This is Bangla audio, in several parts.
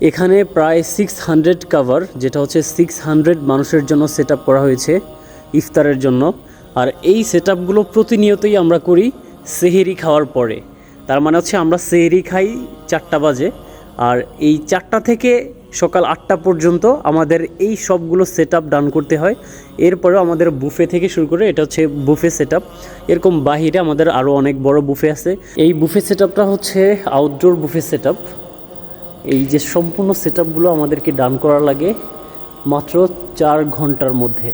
এখানে প্রায় সিক্স হান্ড্রেড কাভার যেটা হচ্ছে সিক্স হান্ড্রেড মানুষের জন্য সেট করা হয়েছে ইফতারের জন্য। আর এই সেট আপগুলো প্রতিনিয়তই আমরা করি সেহেরি খাওয়ার পরে। তার মানে হচ্ছে আমরা সেহেরি খাই চারটা বাজে। আর এই চারটা থেকে সকাল আটটা পর্যন্ত আমাদের এই সবগুলো সেট আপ ডান করতে হয়। এরপরেও আমাদের বুফে থেকে শুরু করে এটা হচ্ছে বুফে সেট আপ এরকম বাহিরে আমাদের আরও অনেক বড় বুফে আছে। এই বুফে সেট আপটা হচ্ছে আউটডোর বুফে সেট আপ এই যে সম্পূর্ণ সেট আমাদেরকে ডান করা লাগে মাত্র চার ঘণ্টার মধ্যে।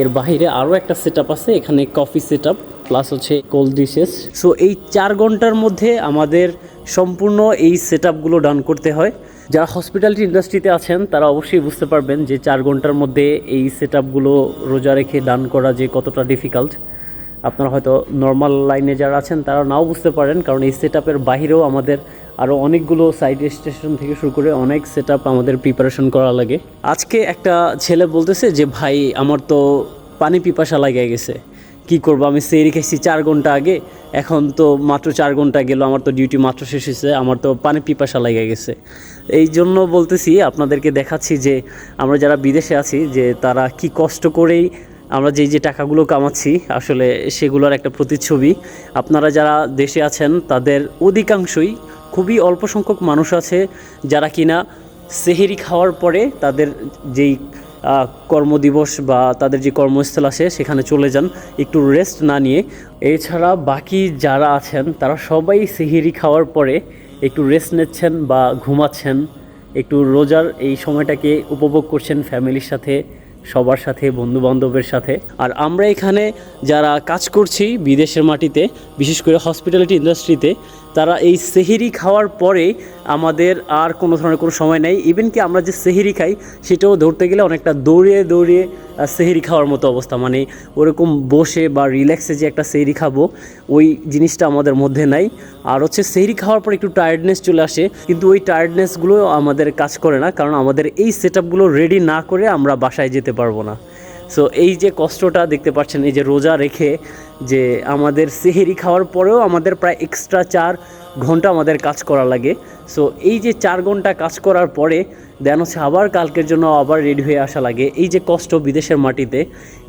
এর বাইরে আরও একটা সেট আছে, এখানে কফি সেট প্লাস হচ্ছে কোল্ড ডিশেস। সো এই চার ঘণ্টার মধ্যে আমাদের সম্পূর্ণ এই সেট আপগুলো ডান করতে হয়। যারা হসপিটালিটি ইন্ডাস্ট্রিতে আছেন, তারা অবশ্যই বুঝতে পারবেন যে চার ঘণ্টার মধ্যে এই সেট আপগুলো রোজা রেখে ডান করা যে কতটা ডিফিকাল্ট আপনারা হয়তো নর্মাল লাইনে যারা আছেন, তারা নাও বুঝতে পারেন, কারণ এই সেট আপের বাহিরেও আমাদের আরও অনেকগুলো সাইড স্টেশন থেকে শুরু করে অনেক সেট আমাদের প্রিপারেশন করা লাগে। আজকে একটা ছেলে বলতেছে যে, ভাই, আমার তো পানি পিপাসা লাগে গেছে। কি করব? আমি সেরি খেয়েছি চার ঘণ্টা আগে। এখন তো মাত্র চার ঘণ্টা গেল, আমার তো ডিউটি মাত্র শেষ হয়েছে, আমার তো পানি পিপাসা লেগে গেছে। এই জন্য বলতেছি, আপনাদেরকে দেখাচ্ছি যে, আমরা যারা বিদেশে আছি, যে তারা কি কষ্ট করেই আমরা যেই যে টাকাগুলো কামাচ্ছি, আসলে সেগুলোর একটা প্রতিচ্ছবি। আপনারা যারা দেশে আছেন, তাদের অধিকাংশই খুবই অল্প সংখ্যক মানুষ আছে, যারা কিনা সেহেরি খাওয়ার পরে তাদের যেই কর্মদিবস বা তাদের যে কর্মস্থল আছে, সেখানে চলে যান, একটু রেস্ট না নিয়ে। এছাড়া বাকি যারা আছেন, তারা সবাই সেহেরি খাওয়ার পরে একটু রেস্ট নিচ্ছেন বা ঘুমাচ্ছেন, একটু রোজার এই সময়টাকে উপভোগ করছেন ফ্যামিলির সাথে। সবার সাথে বন্ধু বান্ধবের সাথে। আর আমরা এখানে যারা কাজ করছি বিদেশের মাটিতে, বিশেষ করে হসপিটালিটি ইন্ডাস্ট্রিতে তারা এই সেহেরি খাওয়ার পরে আমাদের আর কোনো ধরনের কোনো সময় নেই। ইভেন কি আমরা যে সেহেরি খাই, সেটাও ধরতে গেলে অনেকটা দৌড়িয়ে দৌড়িয়ে সেহেরি খাওয়ার মতো অবস্থা। মানে ওরকম বসে বা রিল্যাক্সে যে একটা সেহেরি খাব, ওই জিনিসটা আমাদের মধ্যে নাই। আর হচ্ছে সেহেরি খাওয়ার পর একটু টায়ার্ডনেস চলে আসে, কিন্তু ওই টায়ার্ডনেসগুলো আমাদের কাজ করে না। কারণ আমাদের এই সেট রেডি না করে আমরা বাসায় যেতে পারব না। সো এই যে কষ্টটা দেখতে পাচ্ছেন এই যে রোজা রেখে যে আমাদের সেহেরি খাওয়ার পরেও আমাদের প্রায় এক্সট্রা চার ঘণ্টা আমাদের কাজ করা লাগে। সো এই যে চার ঘণ্টা কাজ করার পরে দেন হচ্ছে আবার কালকের জন্য আবার রেডি হয়ে আসা লাগে। এই যে কষ্ট বিদেশের মাটিতে,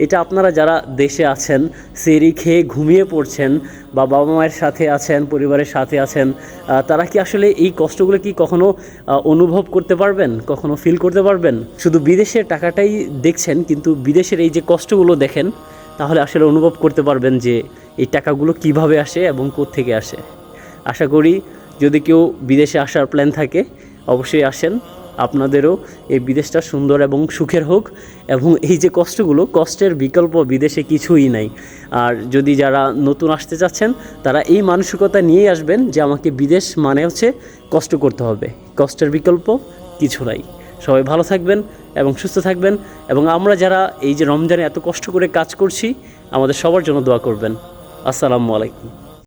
এটা আপনারা যারা দেশে আছেন সেরি খেয়ে ঘুমিয়ে পড়ছেন বা বাবা মায়ের সাথে আছেন, পরিবারের সাথে আছেন তারা কি আসলে এই কষ্টগুলো কি কখনো অনুভব করতে পারবেন? কখনো ফিল করতে পারবেন? শুধু বিদেশের টাকাটাই দেখছেন, কিন্তু বিদেশের এই যে কষ্টগুলো দেখেন তাহলে আসলে অনুভব করতে পারবেন যে এই টাকাগুলো কীভাবে আসে এবং থেকে আসে। আশা করি যদি কেউ বিদেশে আসার প্ল্যান থাকে, অবশ্যই আসেন। আপনাদেরও এই বিদেশটা সুন্দর এবং সুখের হোক এবং এই যে কষ্টগুলো, কষ্টের বিকল্প বিদেশে কিছুই নাই। আর যদি যারা নতুন আসতে চাচ্ছেন, তারা এই মানসিকতা নিয়েই আসবেন যে আমাকে বিদেশ মানে হচ্ছে কষ্ট করতে হবে। কষ্টের বিকল্প কিছু নাই। সবাই ভালো থাকবেন এবং সুস্থ থাকবেন এবং আমরা যারা এই যে রমজানে এত কষ্ট করে কাজ করছি, আমাদের সবার জন্য দোয়া করবেন। আসসালামু আলাইকুম।